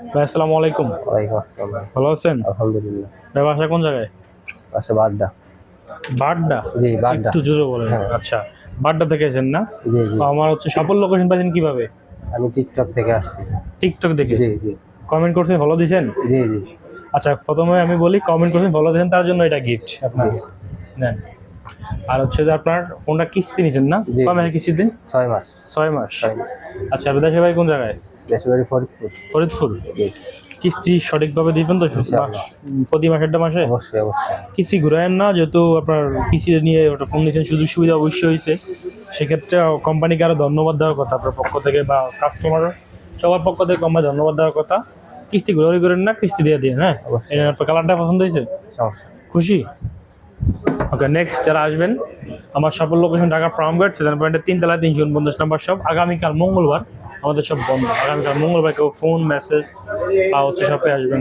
ভাই আসসালামু আলাইকুম। ওয়ালাইকুম আসসালাম। ভালো আছেন? আলহামদুলিল্লাহ। ভাই বাসা কোন জায়গায়? পাশে বাড্ডা। বাড্ডা? জি বাড্ডা। একটু জোরে বলেন। হ্যাঁ। আচ্ছা বাড্ডা থেকে না? জি জি। আমার হচ্ছে সাফল্য লোকেশন পাইছেন কীভাবে? আমি টিকটক থেকে আসছি। টিকটক দেখে? জি জি। কমেন্ট করছেন ফলো দিয়েছেন জি জি। আচ্ছা প্রথমে আমি বলি কমেন্ট করছেন ফলো দিয়েছেন তার জন্য এটা গিফট আপনার জি। নেন। আর হচ্ছে যে আপনার ফোনটা কিস্তি নিয়েছেন না। কয় মাসে কিস্তি দিন ছয় মাস। ছয় মাস। ছয় মাস। আচ্ছা বিদেশে ভাই কোন জায়গায়? দেশবাড়ি ফরিদপুর? ফরিদপুর কিস্তি সঠিকভাবে দিবেন তো প্রতি মাসেরটা মাসে? অবশ্যই অবশ্যই। কিস্তি ঘুরায়েন না যেহেতু আপনার কিস্তি নিয়ে ওটা ফোন নিয়েছেন সুযোগ সুবিধা অবশ্যই হয়েছে। সেক্ষেত্রে কোম্পানিকে আরও ধন্যবাদ দেওয়ার কথা আপনার পক্ষ থেকে বা কাস্টমার সবার পক্ষ থেকে কোম্পানি ধন্যবাদ দেওয়ার কথা। কিস্তি ঘুরাঘুরি করেন না কিস্তি দিয়ে দিন হ্যাঁ। আপনার কালারটা পছন্দ হয়েছে? খুশি? ওকে নেক্সট যারা আসবেন আমার সফল লোকেশন ঢাকা ফার্মগেট সেভেন পয়েন্টের তিন তলায় তিনশো উনপঞ্চাশ নাম্বার সব আগামীকাল মঙ্গলবার আমাদের সব বন্ধ আগামীকাল মঙ্গলবার কেউ ফোন মেসেজ বা হচ্ছে সবাই আসবেন।